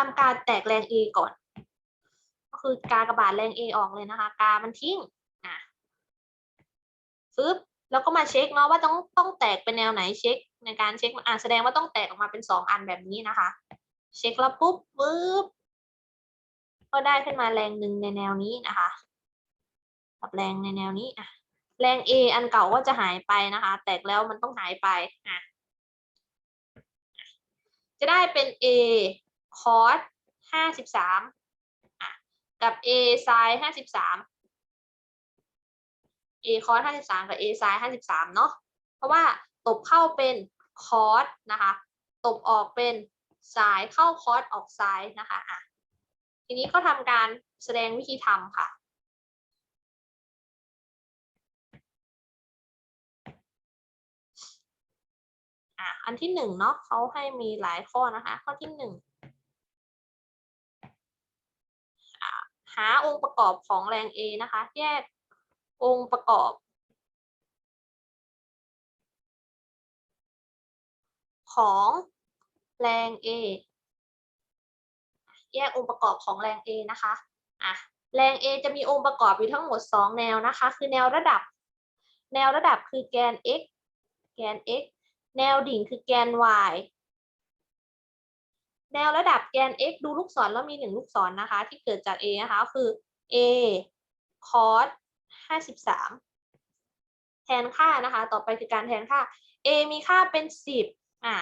ทำการแตกแรง A ก่อน ก็คือกากระบาดแรง A ออกเลยนะคะ กามันทิ้งอะฟึบแล้วก็มาเช็คเนาะว่าต้องต้องแตกเป็นแนวไหนเช็ค ในการเช็คอะแสดงว่าต้องแตกออกมาเป็นสองอันแบบนี้นะคะ เช็คแล้วปุ๊บปุ๊บก็ได้ขึ้นมาแรงหนึ่งในแนวนี้นะคะกับแรงในแนวนี้อะแรง A อันเก่าก็จะหายไปนะคะ แตกแล้วมันต้องหายไปอะจะได้เป็น A cos ห้าสิบสามอะกับ A sin ห้าสิบสาม A cos ห้าสิบสามกับ A sin ห้าสิบสามเนาะ เพราะว่าตบเข้าเป็น cos นะคะ ตบออกเป็นสายเข้า cos ออกซ้ายนะคะอะทีนี้ก็ทำการแสดงวิธีทำค่ะอะอันที่หนึ่งเนาะเขาให้มีหลายข้อนะคะ ข้อที่หนึ่งอะ หาองค์ประกอบของแรง A นะคะ แยกองค์ประกอบ ของแรง A แยกองค์ประกอบของแรง A นะคะอะแรง A จะมีองค์ประกอบอยู่ทั้งหมด 2 แนวนะคะ คือแนวระดับ แนวระดับคือแกน x แกน x แนวดิ่งคือแกน y แนวระดับแกน x ดูลูกศรแล้วมีหนึ่งลูกศรนนะคะ ที่เกิดจาก a นะคะก็คือ a cos 53 แทนค่านะคะ ต่อไปคือการแทนค่า a มีค่าเป็น 10อะ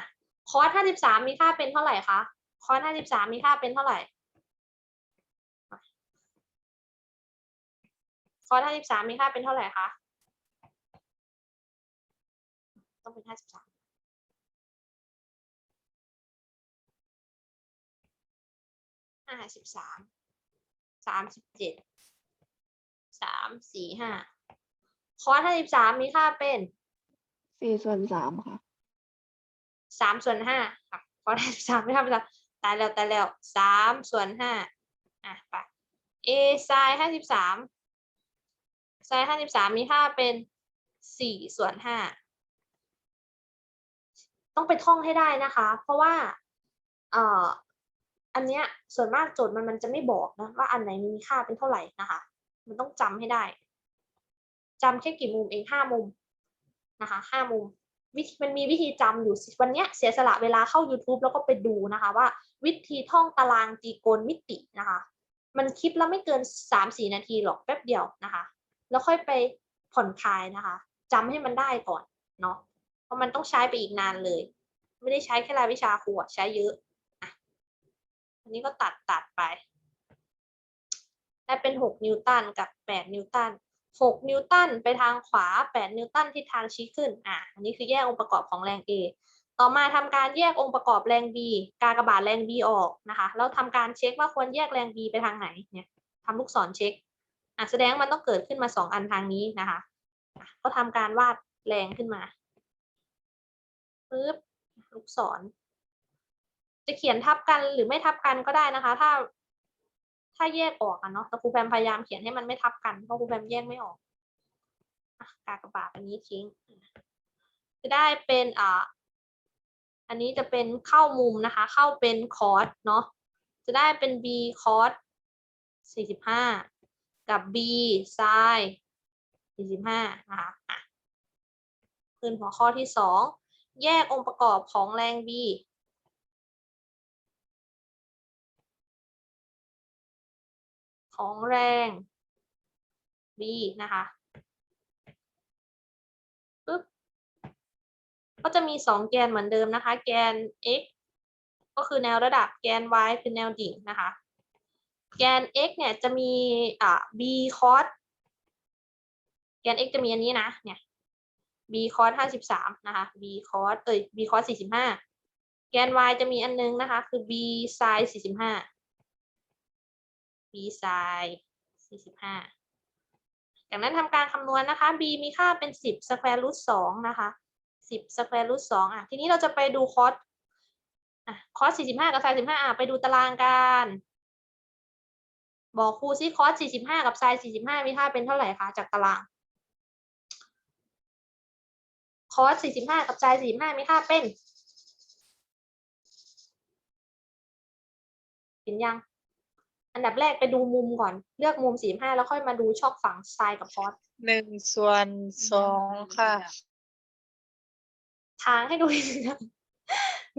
cos 53 มีค่าเป็นเท่าไหร่คะ cos 53 มีค่าเป็นเท่าไหร่ cos 53 มีค่าเป็นเท่าไหร่คะ ต้องเป็น 53 ห้าสิบสามสามสิบเจ็ดสามสี่ห้าคอสห้าสิบสามมีค่าเป็นสี่ส่วนสามค่ะสามส่วนห้าค่ะคอสห้าสิบสามไม่ค่าเป็นตายแล้วตายแล้วสามส่วนห้าอะไป a ไซห้าสิบสามไซห้าสิบสามมีค่าเป็นสี่ส่วนห้าต้องไปท่องให้ได้นะคะ เพราะว่า เอ่อ อันเนี้ยส่วนมากโจทย์มันมันจะไม่บอกนะว่าอันไหนมีค่าเป็นเท่าไหร่นะคะ มันต้องจำให้ได้จำแค่กี่มุมเองห้ามุมนะคะห้ามุมวิธีมันมีวิธีจำอยู่วันเนี้ยเสียสละเวลาเข้า YouTube แล้วก็ไปดูนะคะว่า วิธีท่องตารางตรีโกณมิตินะคะ มันคลิปแล้วไม่เกินสามสี่นาทีหรอกแป๊บเดียวนะคะ แล้วค่อยไปผ่อนคลายนะคะจำให้มันได้ก่อนเนาะเพราะมันต้องใช้ไปอีกนานเลย ไม่ได้ใช้แค่รายวิชาครูใช้เยอะ อันนี้ก็ตัดตัดไป ได้เป็นหกนิวตันกับแปดนิวตันหกนิวตันไปทางขวาแปดนิวตันทิศทางชี้ขึ้น อะ อันนี้คือแยกองค์ประกอบของแรง A ต่อมาทำการแยกองค์ประกอบแรง B กากบาทแรง B ออกนะคะแล้วทำการเช็คว่าควรแยกแรง B ไปทางไหนเนี่ยทำลูกศรเช็คอะแสดงมันต้องเกิดขึ้นมาสองอันทางนี้นะคะอะก็ทำการวาดแรงขึ้นมาปึ๊บลูกศร จะเขียนทับกันหรือไม่ทับกันก็ได้นะคะ ถ้า ถ้าแยกออกอะเนาะแต่ครูแพมพยายามเขียนให้มันไม่ทับกันเพราะครูแพมแยกไม่ออกอกากบาทอันนี้ทิ้ง จะได้เป็นอ่าอันนี้จะเป็นเข้ามุมนะคะ เข้าเป็นคอร์สเนาะจะได้เป็น b คอร์สสี่สิบห้ากับ b ไซน์สี่สิบห้านะคะอะขึ้นหัวข้อที่สองแยกองค์ประกอบของแรง b ของแรง v นะคะปึ๊บก็จะมี 2 แกนเหมือนเดิมนะคะ แกน x ก็คือแนวระดับแกน y คือแนวดิ่งนะคะ แกน x เนี่ยจะมีอ่า b cos แกน x จะมีอันนี้นะเนี่ย b cos 53 นะคะ b cos เอ้ย b cos 45 แกน y จะมีอันนึงนะคะ คือ b sin 45 ไซน์45จากนั้นทำการคำนวณนะคะ b มีค่าเป็น 10 square root 2นะคะ 10 square root 2อะ ทีนี้เราจะไปดูคอสอะคอส45 กับไซน์15อะ ไปดูตารางการ บอกครูซิคอส45 กับไซน์45 มีค่าเป็นเท่าไหร่คะ จากตาราง คอส45 กับไซน์45 มีค่าเป็นเห็นยัง อันดับแรกไปดูมุมก่อน เลือกมุมสี่ห้าแล้วค่อยมาดูช่องฝั่งซ้ายกับคอสหนึ่งส่วนสองค่ะ ทางให้ดูอีกทีนะ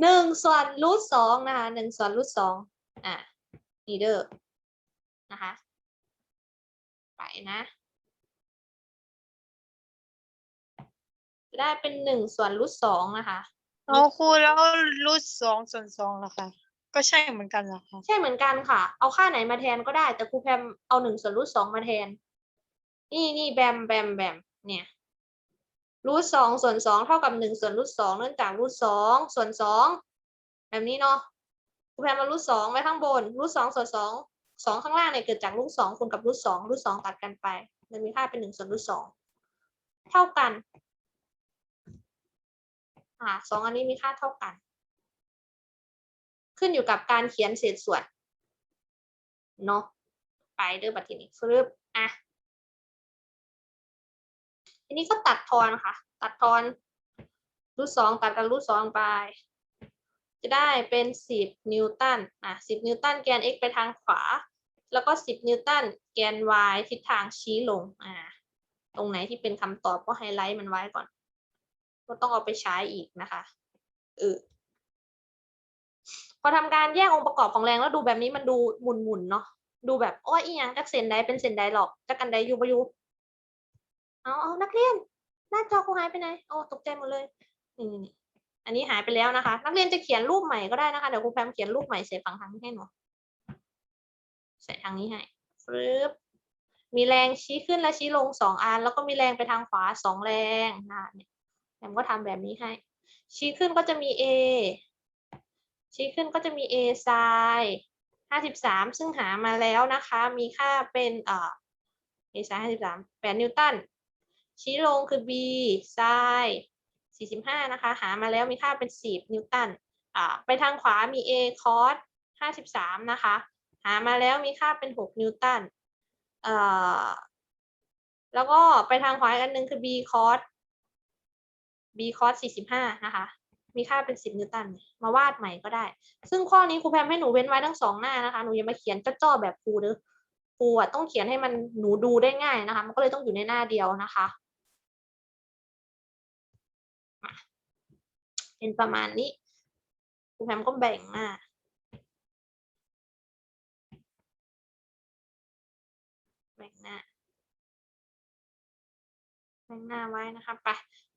หนึ่งส่วนรูทสองนะคะหนึ่งส่วนรูทสองอะนี่เด้อนะคะ ไปนะได้เป็นหนึ่งส่วนรูทสองนะคะเอาครูแล้วรูทสองส่วนสองล่ะคะ ก็ใช่เหมือนกันเหรอคะใช่เหมือนกันค่ะ เอาค่าไหนมาแทนก็ได้ แต่ครูแพมเอาหนึ่งส่วนรูทสองมาแทน นี่นี่แบมแบมแบมเนี่ยรูทสองส่วนสองเท่ากับหนึ่งส่วนรูทสองเนื่องจากรูทสองส่วนสองแบบนี้เนาะครูแพมมารูทสองไว้ข้างบนรูทสองส่วนสองสองข้างล่างเนี่ยเกิดจากรูทสองคูณกับรูทสองรูทสองตัดกันไปมันมีค่าเป็นหนึ่งส่วนรูทสองเท่ากัน อ่าสองอันนี้มีค่าเท่ากัน ขึ้นอยู่กับการเขียนเศษส่วนเนาะไปเด้อบัดทีนี้ฟรึบอะทีนี้ก็ตัดทอนค่ะ ตัดทอนรูทสองตัดกันรูทสองไป จะได้เป็นสิบนิวตันอะสิบนิวตันแกน x ไปทางขวา แล้วก็สิบนิวตันแกน y ทิศทางชี้ลงอ่าตรงไหนที่เป็นคำตอบก็ไฮไลท์มันไว้ก่อน ก็ต้องเอาไปใช้อีกนะคะเออ พอทำการแยกองค์ประกอบของแรงแล้วดูแบบนี้มันดูหมุนๆเนาะดูแบบโอ้ยอีหยังจักเส้นใดเป็นเส้นใดหรอกจักกันใดอยู่บ่อยู่เอาเอานักเรียนหน้าจอครูหายไปไหนโอ้ตกใจหมดเลยนี่นี่อันนี้หายไปแล้วนะคะ นักเรียนจะเขียนรูปใหม่ก็ได้นะคะเดี๋ยวครูแพมเขียนรูปใหม่ใส่ฝั่งทางนี้ให้หนูใส่ทางนี้ให้ฟึบมีแรงชี้ขึ้นและชี้ลงสองอัน แล้วก็มีแรงไปทางขวาสองแรงนะเนี่ยแพมก็ทำแบบนี้ให้ ชี้ขึ้นก็จะมี A ชี้ขึ้นก็จะมี A ไซน์ห้าสิบสามซึ่งหามาแล้วนะคะ มีค่าเป็นเอ่อ A ไซน์ห้าสิบสามแปดนิวตัน ชี้ลงคือ b ไซน์45 นะคะ หามาแล้วมีค่าเป็น 10 นิวตัน อ่า ไปทางขวามี a cos 53 นะคะ หามาแล้วมีค่าเป็น 6 นิวตัน เอ่อ แล้วก็ไปทางขวาอีกอันนึงคือ b cos b cos 45 นะคะ มีค่าเป็น10นิวตันมาวาดใหม่ก็ได้ ซึ่งข้อนี้ครูแพมให้หนูเว้นไว้ทั้งสองหน้านะคะหนูอย่ามาเขียนจ้อๆแบบครูเด้อครูอะต้องเขียนให้มันหนูดูได้ง่ายนะคะ มันก็เลยต้องอยู่ในหน้าเดียวนะคะเป็นประมาณนี้ครูแพมก็แบ่งหน้าแบ่งหน้าแบ่งหน้าไว้นะคะไป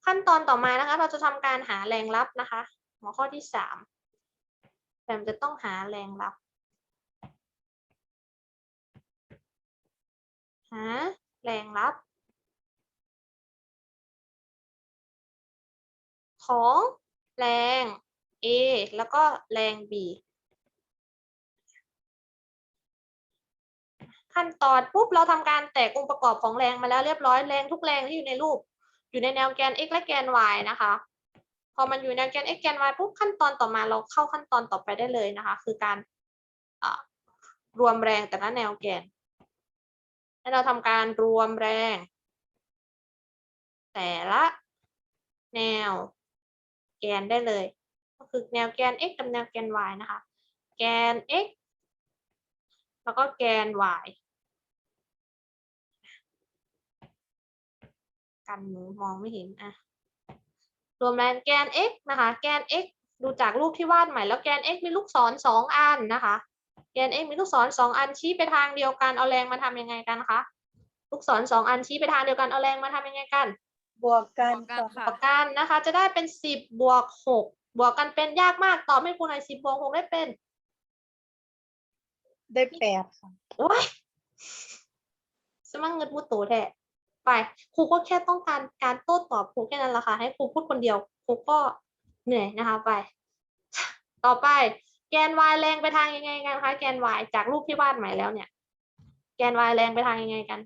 ขั้นตอนต่อมานะคะ เราจะทำการหาแรงรับนะคะ หัวข้อที่สามแพมจะต้องหาแรงรับ หาแรงรับ ของแรง A แล้วก็แรง B ขั้นตอนปุ๊บเราทำการแตกองค์ประกอบของแรงมาแล้วเรียบร้อยแรงทุกแรงที่อยู่ในรูป อยู่ในแนวแกน x และแกน y นะคะ พอมันอยู่ในแนวแกน x แกน y ปุ๊บขั้นตอนต่อมาเราเข้าขั้นตอนต่อไปได้เลยนะคะ คือการรวมแรงแต่ละแนวแกนให้เราทำการรวมแรง แต่ละแนวแกนได้เลย ก็คือแนวแกน x กับแนวแกน y นะคะ แกน x แล้วก็แกน y กันหนูมองไม่เห็นอะรวมแรงแกน x นะคะ แกน x ดูจากรูปที่วาดใหม่แล้วแกน x มีลูกศรสองอันนะคะ แกน x มีลูกศรสองอันชี้ไปทางเดียวกันเอาแรงมาทำยังไงกันคะลูกศรสองอันชี้ไปทางเดียวกันเอาแรงมาทำยังไงกัน บวกกันบวกกันค่ะค่ะบวกกันนะคะ จะได้เป็นสิบบวกหกบวกกันเป็นยากมากตอบให้ครูหน่อยสิบบวกหกได้เป็น ได้แปดค่ะโอ้ยสมังเงินมุดโตแท้ ไปครูก็แค่ต้องการการโต้ตอบครูแค่นั้นแหละค่ะให้ครูพูดคนเดียวครูก็เหนื่อยนะคะไป ต่อไปแกน y แรงไปทางยังไงกันคะแกน y จากรูปที่วาดใหม่แล้วเนี่ย แกน y แรงไปทางยังไงกัน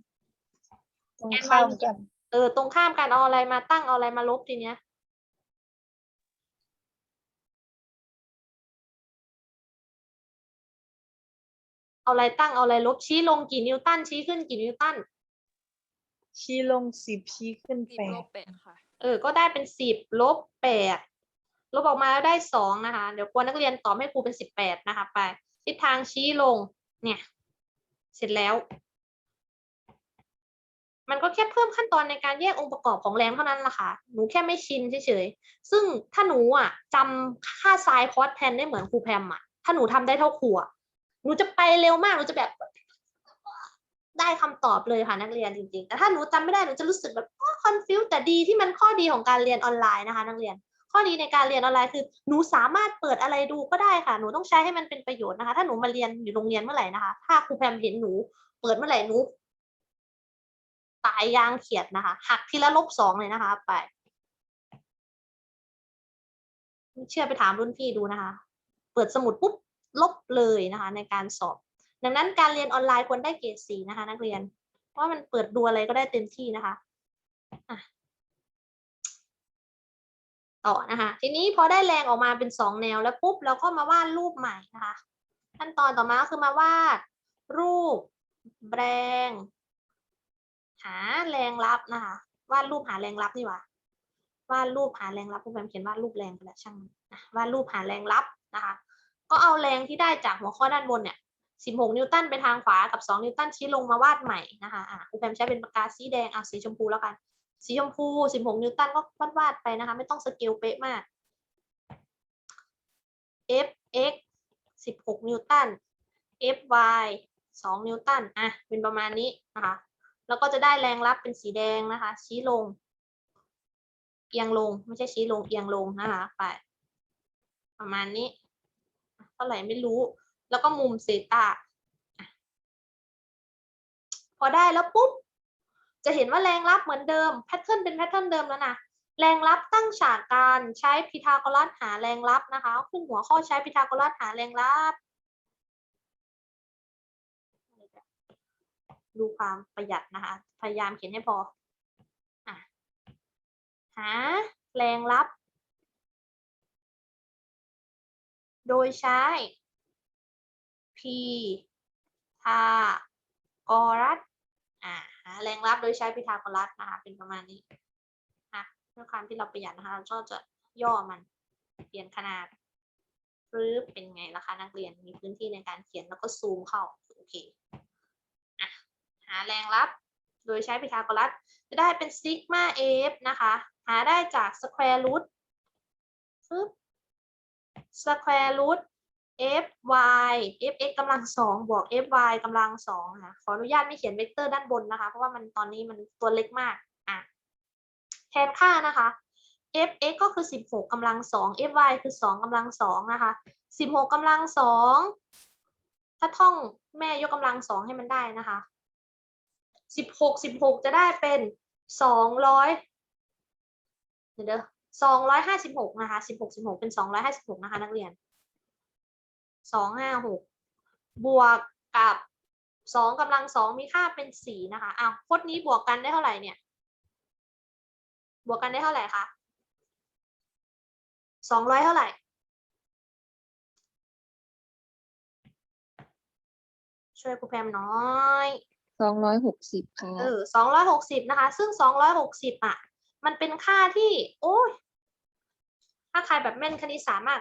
ตรงข้ามกันเออตรงข้ามกันเอาอะไรมาตั้งเอาอะไรมาลบทีเนี้ยเอาอะไรตั้งเอาอะไรลบชี้ลงกี่นิวตันชี้ขึ้นกี่นิวตัน ชี้ลงสิบชี้ขึ้นสิบแปลดบแปดค่ะ เออ ก็ได้เป็นสิบลบแปดลบออกมาแล้วได้สองนะคะ เดี๋ยวควรนักเรียนตอบให้ครูเป็นสิบแปดนะคะ ไป ทิศทางชี้ลง เนี่ย เสร็จแล้ว มันก็แค่เพิ่มขั้นตอนในการแยกองค์ประกอบของแรงเท่านั้นละค่ะ หนูแค่ไม่ชินเฉยๆ ซึ่งถ้าหนูอะจำค่าไซน์คอสแทนได้เหมือนครูแพมอะ ถ้าหนูทำได้เท่าครูอะหนูจะไปเร็วมาก หนูจะแบบ ได้คำตอบเลยค่ะนักเรียนจริงๆ แต่ถ้าหนูจำไม่ได้หนูจะรู้สึกแบบคอนฟิวแต่ดีที่มันข้อดีของการเรียนออนไลน์นะคะ นักเรียน ข้อดีในการเรียนออนไลน์คือหนูสามารถเปิดอะไรดูก็ได้ค่ะ หนูต้องใช้ให้มันเป็นประโยชน์นะคะ ถ้าหนูมาเรียนอยู่โรงเรียนเมื่อไหร่นะคะ ถ้าครูแพมเห็นหนู เปิดเมื่อไหร่หนูตายยางเขียดนะคะ หักทีละลบสองเลยนะคะ ไป เชื่อไปถามรุ่นพี่ดูนะคะ เปิดสมุดปุ๊บลบเลยนะคะ ในการสอบ ดังนั้นการเรียนออนไลน์ควรได้เกรดสีนะคะ นักเรียน เพราะว่ามันเปิดดูอะไรก็ได้เต็มที่นะคะะต่อนะคะ ทีนี้พอได้แรงออกมาเป็นสองแนวแล้วปุ๊บเราก็มาวาดรูปใหม่นะคะ ขั้นตอนต่อมาก็คือมาวาดรูปแรงหาแรงรับนะคะวาดรูปหาแรงรับนี่หว่าวาดรูปหาแรงรับผู้แปมเขียนวาดรูปแรงไปแล้วช่างนะวาดรูปหาแรงรับนะคะ ก็เอาแรงที่ได้จากหัวข้อด้านบนเนี่ย 16 นิวตันไปทางขวากับ 2 นิวตันชี้ลงมาวาดใหม่นะคะอะครูแมใช้เป็นปากกาสีแดงอะสีชมพูแล้วกัน สีชมพู 16 นิวตันก็วาดวาดไปนะคะ ไม่ต้องสเกลเป๊ะมาก f x 16 นิวตัน f y 2 นิวตันอะเป็นประมาณนี้นะคะ แล้วก็จะได้แรงรับเป็นสีแดงนะคะ ชี้ลง เอียงลงไม่ใช่ชี้ลงเอียงลงนะคะ ไป ประมาณนี้เท่าไหร่ไม่รู้ แล้วก็มุมเซตาพอได้แล้วปุ๊บ จะเห็นว่าแรงรับเหมือนเดิมแพทเทิร์นเป็นแพทเทิร์นเดิมแล้วนะแรงรับตั้งฉากการใช้พีทาโกรัสหาแรงรับนะคะขึ้นหัวข้อใช้พีทาโกรัสหาแรงรับดูความประหยัดนะคะ พยายามเขียนให้พออหาแรงรับ โดยใช้ P ทากรัสอ่าหาแรงรับโดยใช้พิทากรัสนะคะเป็นประมาณนี้อะด้วยความที่เราประหยัดนะคะเราก็จะย่อมันเปลี่ยนขนาดรื้อเป็นไงล่ะคะนักเรียนมีพื้นที่ในการเขียนแล้วก็ซูมเข้าโอเคอะหาแรงรับโดยใช้พิทากรัสจะได้เป็นซิกมาเอฟนะคะ หาได้จากสแควร์รูทปึ๊บสแควร์รูท f y f x กำลังสองบวก f y กำลังสองค่ะขออนุญาตไม่เขียนเวกเตอร์ด้านบนนะคะ เพราะว่ามันตอนนี้มันตัวเล็กมากอะแทนค่านะคะ f x ก็คือสิบหกกำลังสอง f y คือสองกำลังสองนะคะสิบหกกำลังสองถ้าท่องแม่ยกกำลังสองให้มันได้นะคะสิบหกสิบหกจะได้เป็นสองร้อยเดี๋ยวด้อสองร้อยห้าสิบหกนะคะสิบหกสิบหกเป็นสองร้อยห้าสิบหกนะคะ นักเรียน สองห้าหกบวกกับสองกำลังสองมีค่าเป็นสี่นะคะอ้าวพจน์นี้บวกกันได้เท่าไหร่เนี่ย บวกกันได้เท่าไหร่คะสองร้อยเท่าไหร่ช่วยครูแพมน้อยสองร้อยหกสิบค่ะเออสองร้อยหกสิบนะคะ ซึ่งสองร้อยหกสิบอะ มันเป็นค่าที่ โอ้ยถ้าใครแบบแม่นคณิตศาสตร์มาก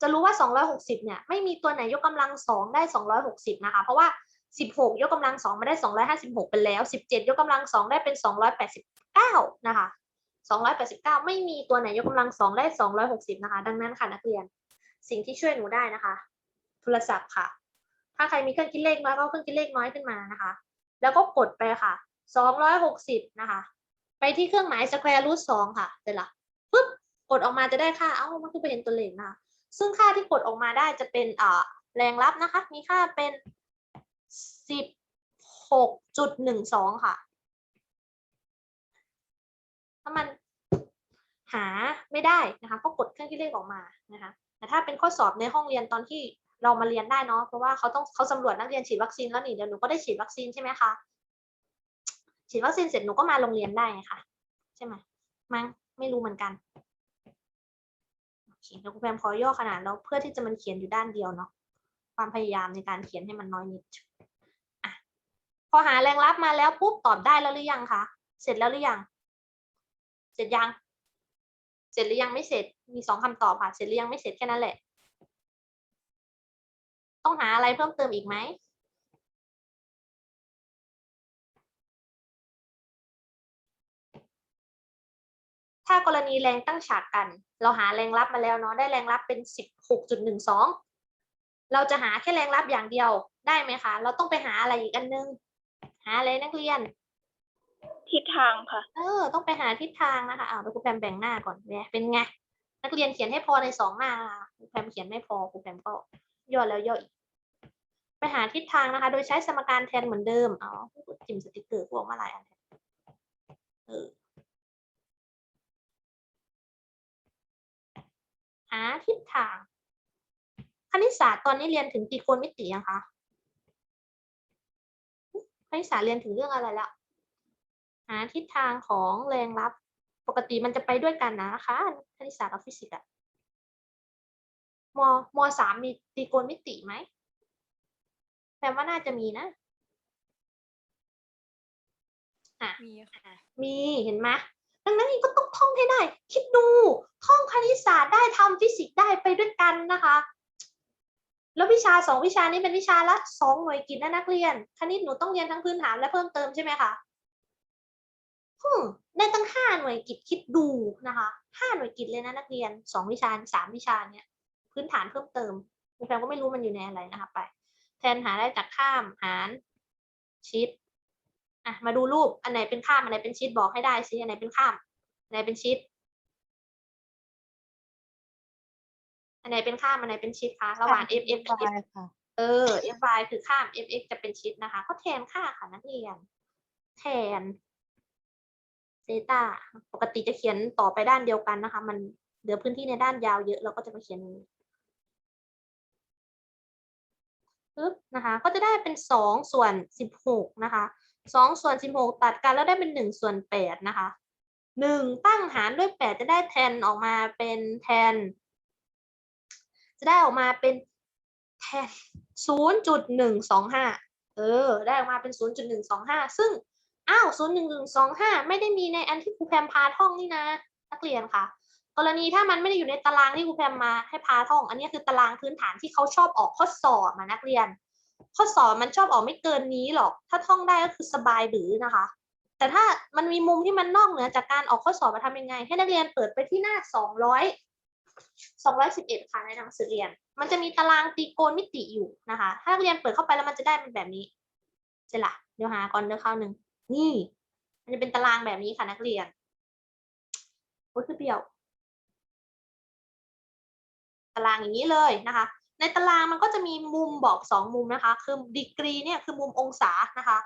จะรู้ว่าสองร้อยหกสิบเนี่ย ไม่มีตัวไหนยกกำลังสองได้สองร้อยหกสิบนะคะ เพราะว่าสิบหกยกกำลังสองมาได้สองร้อยห้าสิบหกไปแล้วสิบเจ็ดยกกำลังสองได้เป็นสองร้อยแปดสิบเก้านะคะสองร้อยแปดสิบเก้าไม่มีตัวไหนยกกำลังสองได้สองร้อยหกสิบนะคะ ดังนั้นค่ะนักเรียน สิ่งที่ช่วยหนูได้นะคะ โทรศัพท์ค่ะ ถ้าใครมีเครื่องคิดเลขน้อยก็เครื่องคิดเลขน้อยขึ้นมานะคะ แล้วก็กดไปค่ะสองร้อยหกสิบนะคะ ไปที่เครื่องหมาย square root สองค่ะเสร็จละปุ๊บ กดออกมาจะได้ค่า เอ้า มันคือไปเห็นตัวเลขนะคะ ซึ่งค่าที่กดออกมาได้จะเป็นอ่าแรงรับนะคะ มีค่าเป็นสิบหกจุดหนึ่งสองค่ะ ถ้ามันหาไม่ได้นะคะก็กดเครื่องคิดเลขออกมานะคะแต่ถ้าเป็นข้อสอบในห้องเรียนตอนที่เรามาเรียนได้เนาะเพราะว่าเขาต้องเขาสำรวจนักเรียนฉีดวัคซีนแล้วนี่เดี๋ยวหนูก็ได้ฉีดวัคซีนใช่ไหมคะฉีดวัคซีนเสร็จหนูก็มาโรงเรียนได้ไงคะใช่ไหมมั้งไม่รู้เหมือนกัน เคเดี๋ยวครูแพมขอย่อขนาดแล้วเพื่อที่จะมันเขียนอยู่ด้านเดียวเนาะความพยายามในการเขียนให้มันน้อยนิดอพอหาแรงรับมาแล้วปุ๊บตอบได้แล้วหรือยังคะเสร็จแล้วหรือยัง เสร็จยัง เสร็จหรือยังไม่เสร็จมีสองคำตอบค่ะเสร็จหรือยังไม่เสร็จแค่นั้นแหละ ต้องหาอะไรเพิ่มเติมอีกไหม ถ้ากรณีแรงตั้งฉากกัน เราหาแรงรับมาแล้วเนาะได้แรงรับเป็นสิบหกจุดหนึ่งสองเราจะหาแค่แรงรับอย่างเดียวได้ไหมคะ เราต้องไปหาอะไรอีกอันนึง หาอะไรนักเรียน ทิศทางค่ะ เออ ต้องไปหาทิศทางนะคะอ้าวเดี๋ยวครูแพมแบ่งหน้าก่อนเนี่ยเป็นไง นักเรียนเขียนให้พอในสองหน้าครูแพมเขียนไม่พอครูแพมก็ย่อแล้วย่ออีกไปหาทิศทางนะคะ โดยใช้สมการแทนเหมือนเดิม อ๋อจิ้มสติกเกอร์พวกมาหลายอันเออาทิศทาง คณิตศาสตร์ตอนนี้เรียนถึงตรีโกณมิติยังคะคณิตศาสตร์เรียนถึงเรื่องอะไรแล้วหาทิศทางของแรงรับ ปกติมันจะไปด้วยกันนะคะคณิตศาสตร์กับฟิสิกส์อะมมสามมีตรีโกณมิติไหมแปลว่าน่าจะมีนะอะมีค่ะมีเห็นไหม ท่องให้ได้ คิดดูท่องคณิตศาสตร์ได้ทำฟิสิกส์ได้ไปด้วยกันนะคะ แล้ววิชาสองวิชานี้เป็นวิชาละสองหน่วยกิตนะนักเรียน คณิตหนูต้องเรียนทั้งพื้นฐานและเพิ่มเติมใช่ไหมคะฮึมได้ตั้งห้าหน่วยกิตคิดดูนะคะห้าหน่วยกิตเลยนะนักเรียนสองวิชาสามวิชาเนี่ย พื้นฐานเพิ่มเติมครูแพงก็ไม่รู้มันอยู่ในอะไรนะคะไป แทนหาได้จากข้ามหารชิดอะมาดูรูปอันไหนเป็นข้ามอันไหนเป็นชิดบอกให้ได้สิอันไหนเป็นข้าม อันไหนเป็นชิด อันไหนเป็นข้ามอันไหนเป็นชิดคะระหว่าง f f กับ f ค่ะ เออ f y คือข้าม f x จะเป็นชิดนะคะ ก็แทนค่าค่ะนักเรียน แทนเซตาปกติจะเขียนต่อไปด้านเดียวกันนะคะ มันเหลือพื้นที่ในด้านยาวเยอะเราก็จะมาเขียนอย่างนี้ปึ๊บนะคะ ก็จะได้เป็นสองส่วนสิบหกนะคะสองส่วนสิบหกตัดกันแล้วได้เป็นหนึ่งส่วนแปดนะคะ หนึ่งตั้งหารด้วยแปดจะได้แทนออกมาเป็นแทน จะได้ออกมาเป็นแทนศูนย์จุดหนึ่งสองห้าเออ ได้ออกมาเป็นศูนย์จุดหนึ่งสองห้าซึ่งอ้าวศูนย์หนึ่งหนึ่งสองห้าไม่ได้มีในอันที่ครูแพมพาท่องนี่นะนักเรียนค่ะ กรณีถ้ามันไม่ได้อยู่ในตารางที่ครูแพมมาให้พาท่อง อันนี้คือตารางพื้นฐานที่เขาชอบออกข้อสอบมานักเรียน ข้อสอบมันชอบออกไม่เกินนี้หรอก ถ้าท่องได้ก็คือสบายบือนะคะ แต่ถ้ามันมีมุมที่มันนอกเหนือจากการออกข้อสอบมาทำยังไง ให้นักเรียนเปิดไปที่หน้าสองร้อยสองร้อยสิบเอ็ดค่ะในหนังสือเรียน มันจะมีตารางตรีโกณมิติอยู่นะคะ ถ้านักเรียนเปิดเข้าไปแล้วมันจะได้เป็นแบบนี้ใช่ละเดี๋ยวหาก่อนเดี๋ยวข้าวหนึ่งนี่ มันจะเป็นตารางแบบนี้ค่ะนักเรียนโอ้ยคือเปรี้ยว ตารางอย่างนี้เลยนะคะ ในตารางมันก็จะมีมุมบอกสองมุมนะคะ คือดีกรีเนี่ยคือมุมองศานะคะ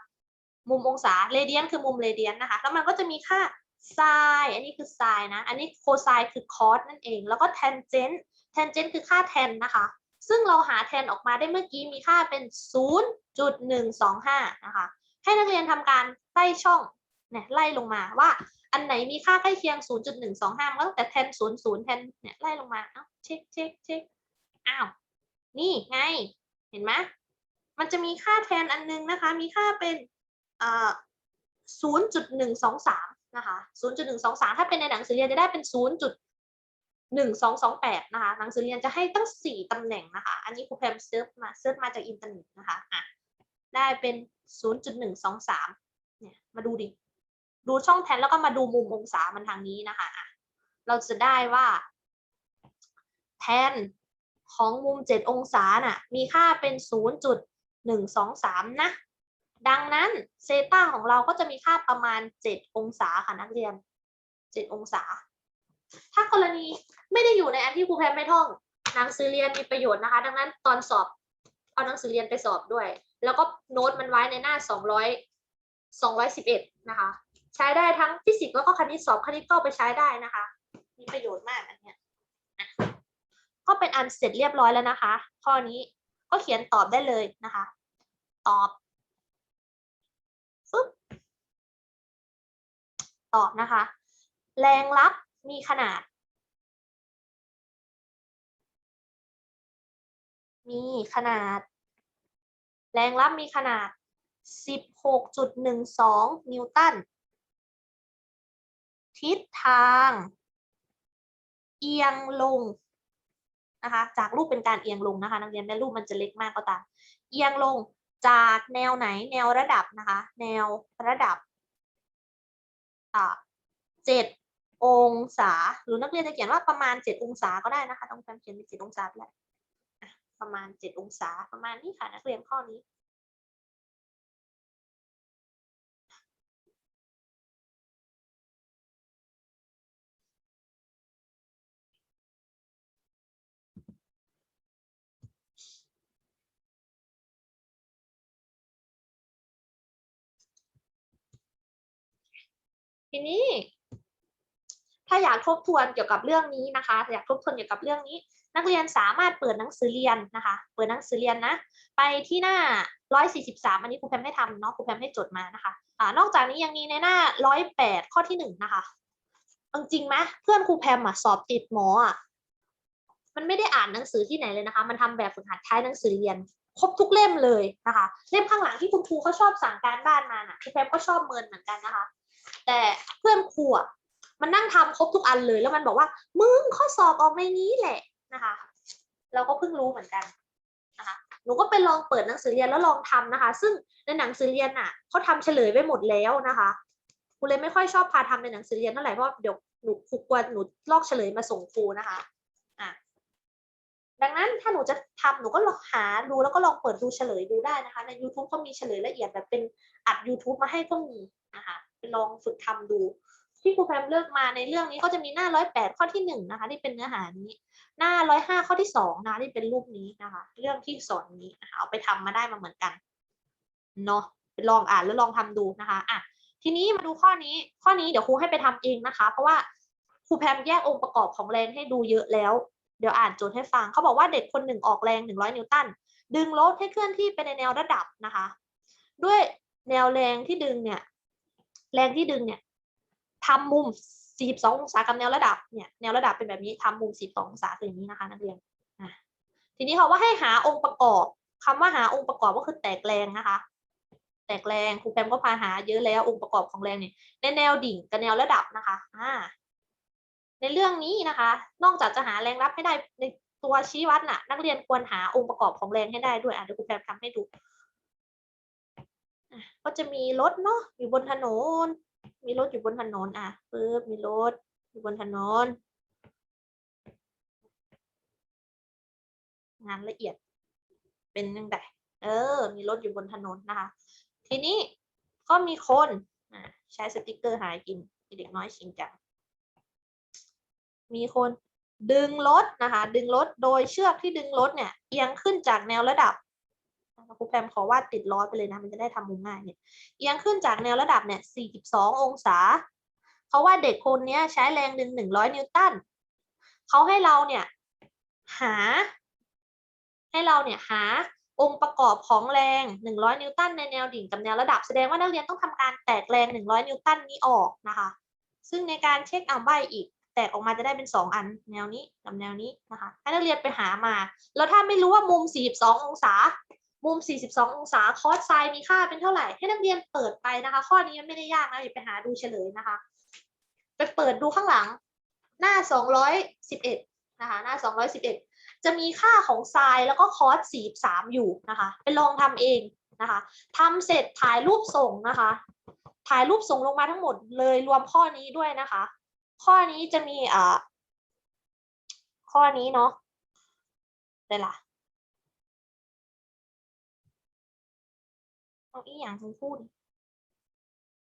มุมองศาเรเดียนคือมุมเรเดียนนะคะ แล้วมันก็จะมีค่าไซน์อันนี้คือไซน์นะ อันนี้โคไซน์คือคอสนั่นเอง แล้วก็แทนเจนต์แทนเจนต์คือค่าแทนนะคะ ซึ่งเราหาแทนออกมาได้เมื่อกี้มีค่าเป็นศูนย์จุดหนึ่งสองห้านะคะ ให้นักเรียนทำการไล่ช่องเนี่ยไล่ลงมาว่าอันไหนมีค่าใกล้เคียง 0.125มันก็ตั้งแต่แทน 0 0 แทนเนี่ยไล่ลงมาเอ้าเช็คเช็คเช็คอ้าว นี่ไง เห็นไหมมันจะมีค่าแทนอันนึงนะคะ มีค่าเป็น เอ่อ0.123นะคะ0.123ถ้าเป็นในหนังสือเรียนจะได้เป็น0.1228นะคะ หนังสือเรียนจะให้ตั้ง4ตำแหน่งนะคะ อันนี้ครูแพมเซิร์ชมาเซิร์ชมาจากอินเทอร์เน็ตนะคะ อะ ได้เป็น0.123เนี่ย มาดูดิ ดูช่องแทนแล้วก็มาดูมุมองศามันทางนี้นะคะ อะ เราจะได้ว่า แทนของมุม7องศาน่ะ มีค่าเป็น0.123นะ ดังนั้นเซต้าของเราก็จะมีค่าประมาณ 7 องศาค่ะนักเรียน 7 องศา ถ้ากรณีไม่ได้อยู่ในอันที่ครูแพมไม่ท่องหนังสือเรียนมีประโยชน์นะคะ ดังนั้นตอนสอบเอาหนังสือเรียนไปสอบด้วย แล้วก็โน้ตมันไว้ในหน้า 200 211 นะคะ ใช้ได้ทั้งฟิสิกส์แล้วก็คณิตสอบคณิตก็ไปใช้ได้นะคะ มีประโยชน์มากอันเนี้ยก็เป็นอันเสร็จเรียบร้อยแล้วนะคะ ข้อนี้ก็เขียนตอบได้เลยนะคะ ตอบ ตอบนะคะ แรงรับมีขนาด มีขนาด แรงรับมีขนาด 16.12 นิวตัน ทิศทาง เอียงลงนะคะ จากรูปเป็นการเอียงลงนะคะ นักเรียนแม้รูปมันจะเล็กมากก็ตาม เอียงลงจากแนวไหนแนวระดับนะคะ แนวระดับ เจ็ดองศา หรือนักเรียนจะเขียนว่าประมาณเจ็ดองศาก็ได้นะคะต้องการเขียนเป็นเจ็ดองศาไปเลยอะประมาณเจ็ดองศาประมาณนี้ค่ะนักเรียนข้อนี้ ทีนี้ถ้าอยากทบทวนเกี่ยวกับเรื่องนี้นะคะอยากทบทวนเกี่ยวกับเรื่องนี้ นักเรียนสามารถเปิดหนังสือเรียนนะคะ เปิดหนังสือเรียนนะ ไปที่หน้า 143 อันนี้ครูแพมไม่ทำเนาะครูแพมไม่จดมานะคะอ่านอกจากนี้ยังมีในหน้า 108 ข้อที่หนึ่งนะคะจริงไหมเพื่อนครูแพมอะสอบติดหมออะมันไม่ได้อ่านหนังสือที่ไหนเลยนะคะ มันทำแบบฝึกหัดท้ายหนังสือเรียนครบทุกเล่มเลยนะคะ เล่มข้างหลังที่คุณครูเขาชอบสั่งการบ้านมาน่ะครูแพมก็ชอบเมินเหมือนกันนะคะ แต่เพื่อนครูอะมันนั่งทำครบทุกอันเลย แล้วมันบอกว่า มึงข้อสอบออกในนี้แหละนะคะ เราก็เพิ่งรู้เหมือนกันนะคะหนูก็ไปลองเปิดหนังสือเรียนแล้วลองทำนะคะ ซึ่งในหนังสือเรียนน่ะเขาทำเฉลยไว้หมดแล้วนะคะครูเลยไม่ค่อยชอบพาทำในหนังสือเรียนเท่าไหร่เพราะเดี๋ยวหนูครูกลัวหนูลอกเฉลยมาส่งครูนะคะอะดังนั้นถ้าหนูจะทำหนูก็ลองหาดูแล้วก็ลองเปิดดูเฉลยดูได้นะคะ ใน YouTube เขามีเฉลยละเอียดแบบเป็นอัด YouTube มาให้ก็มีนะคะ ลองฝึกทำดู ที่ครูแพมเลือกมาในเรื่องนี้ก็จะมีหน้าร้อยแปดข้อที่หนึ่งนะคะ ที่เป็นเนื้อหานี้ หน้าร้อยห้าข้อที่สองนะที่เป็นรูปนี้นะคะ เรื่องที่สอนนี้นะคะเอาไปทำมาได้มาเหมือนกันเนาะลองอ่านแล้วลองทำดูนะคะอะทีนี้มาดูข้อนี้ข้อนี้เดี๋ยวครูให้ไปทำเองนะคะ เพราะว่าครูแพมแยกองค์ประกอบของแรงให้ดูเยอะแล้วเดี๋ยวอ่านโจทย์ให้ฟังเขาบอกว่าเด็กคนหนึ่งออกแรงหนึ่งร้อยนิวตัน ดึงรถให้เคลื่อนที่ไปในแนวระดับนะคะ ด้วยแนวแรงที่ดึงเนี่ย แรงที่ดึงเนี่ยทำมุม 42 องศากับแนวระดับเนี่ยแนวระดับเป็นแบบนี้ทำมุม 42 องศาคืออย่างนี้นะคะ นักเรียนทีนี้เขาว่าให้หาองค์ประกอบคำว่าหาองค์ประกอบก็คือแตกแรงนะคะ แตกแรงครูแพมก็พาหาเยอะแล้วองค์ประกอบของแรงเนี่ยในแนวดิ่งกับแนวระดับนะคะอ่าในเรื่องนี้นะคะ นอกจากจะหาแรงรับให้ได้ในตัวชี้วัดน่ะ นักเรียนควรหาองค์ประกอบของแรงให้ได้ด้วยอะเดี๋ยวครูแพมทำให้ดู ก็จะมีรถเนาะอยู่บนถนน มีรถอยู่บนถนนอะปึ๊บมีรถอยู่บนถนน งานละเอียด เป็นยังไงเออ มีรถอยู่บนถนนนะคะ ทีนี้ก็มีคนใช้สติกเกอร์หากินเด็กน้อยชิงจังมีคนดึงรถนะคะ ดึงรถโดยเชือกที่ดึงรถเนี่ยเอียงขึ้นจากแนวระดับ ครูแพมขอวาดติดล้อไปเลยนะ มันจะได้ทำมุมง่ายเนี่ย เอียงขึ้นจากแนวระดับเนี่ย 42 องศา เขาว่าเด็กคนนี้ใช้แรงดึง 100 นิวตัน เขาให้เราเนี่ยหา ให้เราเนี่ยหาองค์ประกอบของแรง 100 นิวตันในแนวดิ่งกับแนวระดับ แสดงว่านักเรียนต้องทำการแตกแรง 100 นิวตันนี้ออกนะคะ ซึ่งในการเช็คเอาใบอีก แตกออกมาจะได้เป็น 2 อันแนวนี้กับแนวนี้นะคะ ให้นักเรียนไปหามา แล้วถ้าไม่รู้ว่ามุม 42 องศา มุม 42 องศาคอสไซน์มีค่าเป็นเท่าไหร่ ให้นักเรียนเปิดไปนะคะ ข้อนี้มันไม่ได้ยากนะอย่าไปหาดูเฉลยนะคะ ไปเปิดดูข้างหลัง หน้า 211 นะคะ หน้า 211 จะมีค่าของไซน์แล้วก็คอส43 อยู่นะคะ ไปลองทำเองนะคะทำเสร็จถ่ายรูปส่งนะคะ ถ่ายรูปส่งลงมาทั้งหมดเลยรวมข้อนี้ด้วยนะคะ ข้อนี้จะมีอ่าข้อนี้เนาะได้ละ เอาอีอย่างคุณพูด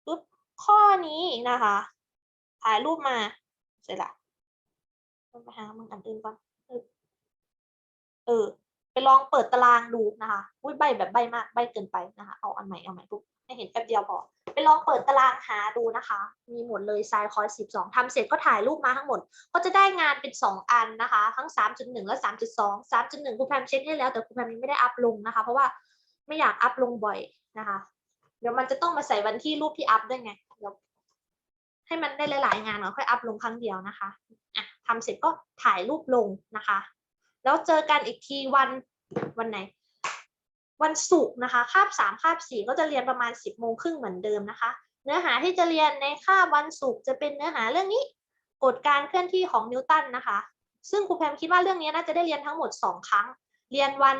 ปุ๊บข้อนี้นะคะถ่ายรูปมาเสร็จละต้องไปหามึงอันอื่นก่อนเออ ไปลองเปิดตารางดูนะคะอุ้ยใบแบบใบมากใบเกินไปนะคะ เอาอันใหม่เอาใหม่ปุ๊บให้เห็นแป๊บเดียวพอไปลองเปิดตารางหาดูนะคะ มีหมดเลยไซคอยสิบสองทำเสร็จก็ถ่ายรูปมาทั้งหมด ก็จะได้งานเป็นสองอันนะคะ ทั้งสามจุดหนึ่งและสามจุดสองสามจุดหนึ่งครูแพมเช็คให้แล้วแต่ครูแพมยังไม่ได้อัพลงนะคะ เพราะว่าไม่อยากอัพลงบ่อย นะคะ เดี๋ยวมันจะต้องมาใส่วันที่รูปที่อัพด้วยไงเดี๋ยวให้มันได้หลาย ๆ งานเราค่อยอัพลงครั้งเดียวนะคะอะทำเสร็จก็ถ่ายรูปลงนะคะ แล้วเจอกันอีกทีวันวันไหน วันศุกร์นะคะ คาบสามคาบสี่ก็จะเรียนประมาณสิบโมงครึ่งเหมือนเดิมนะคะ เนื้อหาที่จะเรียนในคาบวันศุกร์จะเป็นเนื้อหาเรื่องนี้กฎการเคลื่อนที่ของนิวตันนะคะ ซึ่งครูแพมคิดว่าเรื่องนี้น่าจะได้เรียนทั้งหมดสองครั้ง เรียนวัน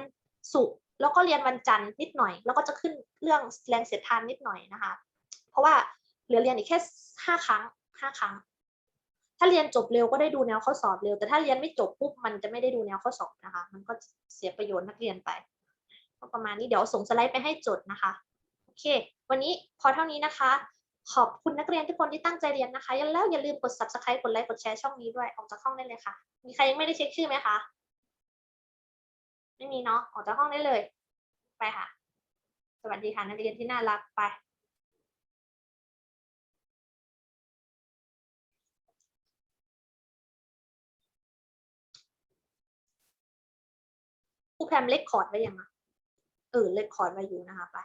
ศุกร์ แล้วก็เรียนวันจันทร์นิดหน่อย แล้วก็จะขึ้นเรื่องแรงเสียดทานนิดหน่อยนะคะ เพราะว่าเหลือเรียนอีกแค่ห้าครั้งห้าครั้ง ถ้าเรียนจบเร็วก็ได้ดูแนวข้อสอบเร็ว แต่ถ้าเรียนไม่จบปุ๊บมันจะไม่ได้ดูแนวข้อสอบนะคะ มันก็เสียประโยชน์นักเรียนไปก็ประมาณนี้เดี๋ยวส่งสไลด์ไปให้จดนะคะโอเค วันนี้พอเท่านี้นะคะ ขอบคุณนักเรียนทุกคนที่ตั้งใจเรียนนะคะย่าแล้วอย่าลืมกด subscribe กดไลค์กดแชร์ช่องนี้ด้วยออกจากห้องได้เลยค่ะ มีใครยังไม่ได้เช็คชื่อไหมคะ ไม่มีเนาะออกจากห้องได้เลย ไปค่ะ สวัสดีค่ะนักเรียนที่น่ารักไปครูแพมเล็กคอร์ดไว้ยังอะเออเล็กคอร์ดไว้อยู่นะคะไป